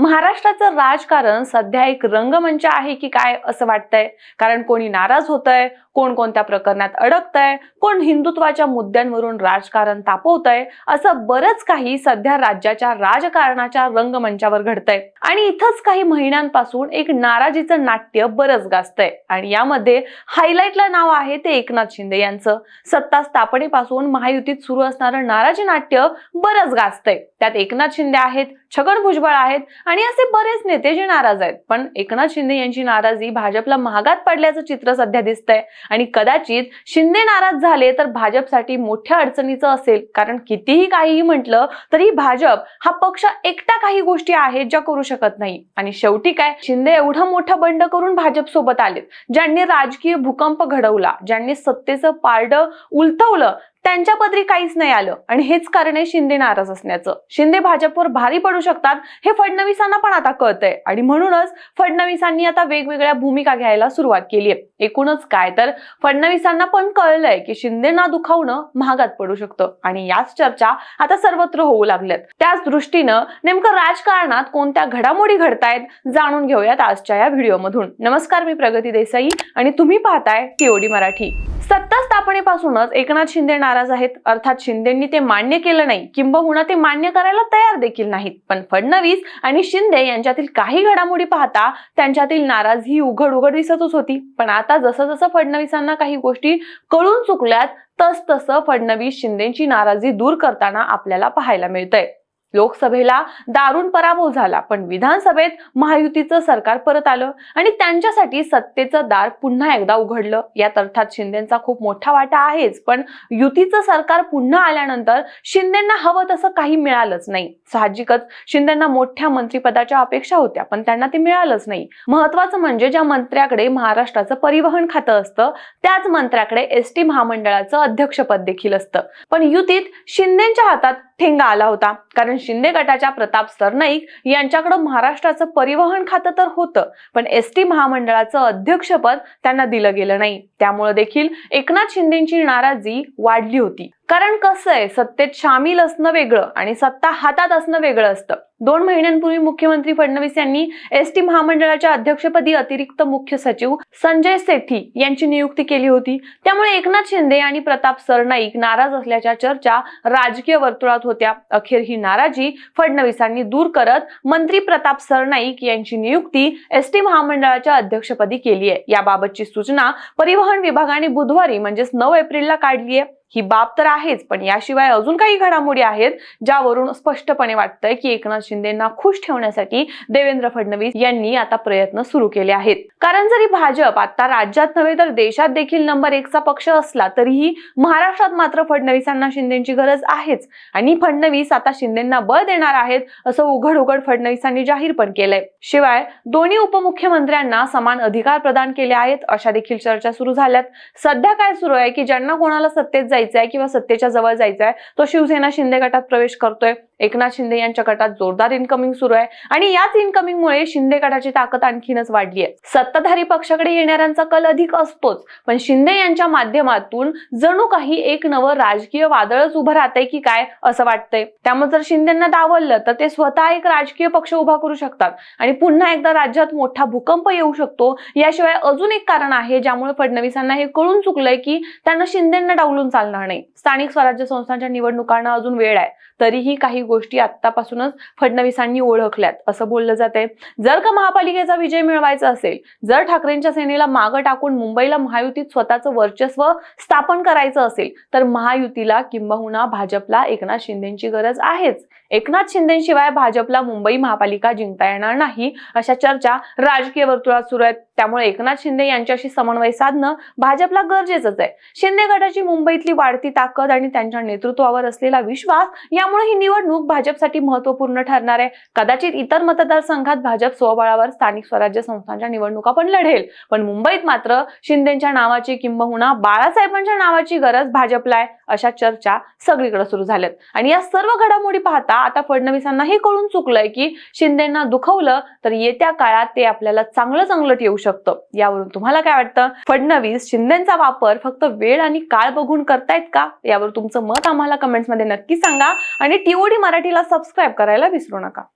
महाराष्ट्राचं राजकारण सध्या एक रंगमंच आहे की काय असं वाटतंय? कारण कोणी नाराज होतंय कोण कोणत्या प्रकरणात अडकतंय कोण हिंदुत्वाच्या मुद्द्यांवरून राजकारण तापवतय असं बरंच काही सध्या राज्याच्या राजकारणाच्या रंगमंचावर घडतंय. आणि इथंच काही महिन्यांपासून एक नाराजीचं नाट्य बरंच गाजतंय. आणि यामध्ये हायलाईटला नाव आहे ते एकनाथ शिंदे यांचं. सत्ता स्थापनेपासून महायुतीत सुरू असणारं नाराजी नाट्य बरंच गाजतंय. त्यात एकनाथ शिंदे आहेत छगन भुजबळ आहेत आणि असे बरेच नेते जे नाराज आहेत. पण एकनाथ शिंदे यांची नाराजी भाजपला महागात पडल्याचं चित्र सध्या दिसतंय. आणि कदाचित शिंदे नाराज झाले तर भाजपसाठी मोठ्या अडचणीचं असेल. कारण कितीही काहीही म्हटलं तरी भाजप हा पक्ष एकटा काही गोष्टी आहेत ज्या करू शकत नाही. आणि शेवटी काय? शिंदे एवढं मोठं बंड करून भाजप सोबत आलेत. ज्यांनी राजकीय भूकंप घडवला ज्यांनी सत्तेचं पारडं उलथवलं त्यांच्या पदरी काहीच नाही आलं. आणि हेच कारण आहे शिंदे नाराज असण्याचं. शिंदे भाजपवर भारी पडू शकतात हे फडणवीसांना पण आता कळतंय. आणि म्हणूनच फडणवीसांनी आता वेगवेगळ्या भूमिका घ्यायला सुरुवात केली आहे एकूणच काय तर फडणवीसांना पण कळलंय की शिंदेना दुखावणं महागात पडू शकतं. आणि याच चर्चा आता सर्वत्र होऊ लागल्यात. त्याच दृष्टीनं नेमकं राजकारणात कोणत्या घडामोडी घडतायत जाणून घेऊयात आजच्या या व्हिडिओमधून. नमस्कार मी प्रगती देसाई आणि तुम्ही पाहताय टीओडी मराठी. सत्ता स्थापनेपासूनच एकनाथ शिंदे नाराज आहेत. अर्थात शिंदेंनी ते मान्य केलं नाही. किंबहुना ते मान्य करायला तयार देखील नाहीत. पण फडणवीस आणि शिंदे यांच्यातील काही घडामोडी पाहता त्यांच्यातील नाराजी उघड उघड दिसतच होती. पण आता जसं जसं फडणवीसांना काही गोष्टी कळून चुकल्यात तस तसं फडणवीस शिंदेची नाराजी दूर करताना आपल्याला पाहायला मिळतंय. लोकसभेला दारुण पराभव झाला पण विधानसभेत महायुतीचं सरकार परत आलं आणि त्यांच्यासाठी सत्तेचं दार पुन्हा एकदा उघडलं. यात अर्थात शिंदेचा खूप मोठा वाटा आहेच पण युतीचं सरकार पुन्हा आल्यानंतर शिंदेना हवं तसं काही मिळालंच नाही. साहजिकच शिंदेना मोठ्या मंत्रिपदाच्या अपेक्षा होत्या पण त्यांना ते मिळालंच नाही. महत्वाचं म्हणजे ज्या मंत्र्याकडे महाराष्ट्राचं परिवहन खातं असतं त्याच मंत्र्याकडे एस टी महामंडळाचं अध्यक्षपद देखील असतं. पण युतीत शिंदेच्या हातात ठेंगा आला होता कारण शिंदे गटाच्या प्रताप सरनाईक यांच्याकडे महाराष्ट्राचं परिवहन खातं तर होतं पण एस टी महामंडळाचं अध्यक्षपद त्यांना दिलं गेलं नाही. त्यामुळे देखील एकनाथ शिंदेची नाराजी वाढली होती. कारण कसं आहे सत्तेत सामील असणं वेगळं आणि सत्ता हातात असणं वेगळं असतं. दोन महिन्यांपूर्वी मुख्यमंत्री फडणवीस यांनी एस टी महामंडळाच्या अध्यक्षपदी अतिरिक्त मुख्य सचिव संजय सेठी यांची नियुक्ती केली होती. त्यामुळे एकनाथ शिंदे आणि प्रताप सरनाईक नाराज असल्याच्या चर्चा राजकीय वर्तुळात होत्या. अखेर ही नाराजी फडणवीसांनी दूर करत मंत्री प्रताप सरनाईक यांची नियुक्ती एस टी महामंडळाच्या अध्यक्षपदी केली आहे याबाबतची सूचना परिवहन विभागाने बुधवारी म्हणजेच नऊ एप्रिलला काढली आहे ही बाब तर आहेच पण याशिवाय अजून काही घडामोडी आहेत ज्यावरून स्पष्टपणे वाटतंय की एकनाथ शिंदेना खुश ठेवण्यासाठी देवेंद्र फडणवीस यांनी आता प्रयत्न सुरू केले आहेत. कारण जरी भाजप आता राज्यात नव्हे तर देशात देखील नंबर एकचा पक्ष असला तरीही महाराष्ट्रात मात्र फडणवीसांना शिंदेची गरज आहेच. आणि फडणवीस आता शिंदेना बळ देणार आहेत असं उघड उघड फडणवीसांनी जाहीर पण केलंय. शिवाय दोन्ही उपमुख्यमंत्र्यांना समान अधिकार प्रदान केले आहेत अशा देखील चर्चा सुरू झाल्यात. सध्या काय सुरू आहे की ज्यांना कोणाला सत्तेत जायचंय किंवा सत्तेच्या जवळ जायचंय तो शिवसेना शिंदे गटात प्रवेश करतोय. एकनाथ शिंदे यांच्या गटात जोरदार इन्कमिंग सुरू आहे. आणि याच इन्कमिंगमुळे शिंदे गटाची ताकद आणखीनच वाढली आहे सत्ताधारी पक्षाकडे येणाऱ्यांचा कल अधिक असतोच. पण शिंदे यांच्या माध्यमातून जणू काही एक नवं राजकीय वादळच उभं राहतंय की काय असं वाटतंय. त्यामुळे जर शिंदेना दावललं तर ते स्वतः एक राजकीय पक्ष उभा करू शकतात. आणि पुन्हा एकदा राज्यात मोठा भूकंप येऊ शकतो. याशिवाय अजून एक कारण आहे ज्यामुळे फडणवीसांना हे कळून चुकलंय की त्यांना शिंदेना डावलून चालणार नाही. स्थानिक स्वराज्य संस्थांच्या निवडणुकांना अजून वेळ आहे. तरीही काही गोष्टी आतापासूनच फडणवीसांनी ओळखल्यात. असं बोललं जाते जर का महापालिकेचा विजय मिळवायचा असेल जर ठाकरेंच्या सेनेला मागं टाकून मुंबईला महायुतीत स्वतःचं वर्चस्व स्थापन करायचं असेल तर महायुतीला किंबहुना भाजपला एकनाथ शिंदेची गरज आहेच. एकनाथ शिंदेशिवाय भाजपला मुंबई महापालिका जिंकता येणार नाही अशा चर्चा राजकीय वर्तुळात सुरू आहेत. त्यामुळे एकनाथ शिंदे यांच्याशी समन्वय साधणं भाजपला गरजेचंच आहे. शिंदे गटाची मुंबईतली वाढती ताकद आणि त्यांच्या नेतृत्वावर असलेला विश्वास यामुळे ही निवडणूक निवडणूक भाजपसाठी महत्त्वपूर्ण ठरणार आहे. कदाचित इतर मतदारसंघात भाजप स्वबळावर स्थानिक स्वराज्य संस्थांच्या निवडणुका पण लढेल. पण मुंबईत मात्र शिंदेच्या नावाची किंबहुना बाळासाहेबांच्या नावाची गरज भाजपला आहे अशा चर्चा सगळीकडे सुरू झाल्यात. आणि या सर्व घडामोडी पाहता आता फडणवीसांना हे कळून चुकलंय की शिंदेना दुखवलं तर येत्या काळात ते आपल्याला चांगलं चांगलं येऊ शकतं. यावरून तुम्हाला काय वाटतं? फडणवीस शिंदेचा वापर फक्त वेळ आणि काळ बघून करतायत का? यावर तुमचं मत आम्हाला कमेंट्समध्ये नक्की सांगा. आणि टीओडी मराठीला सबस्क्राईब करायला विसरू नका.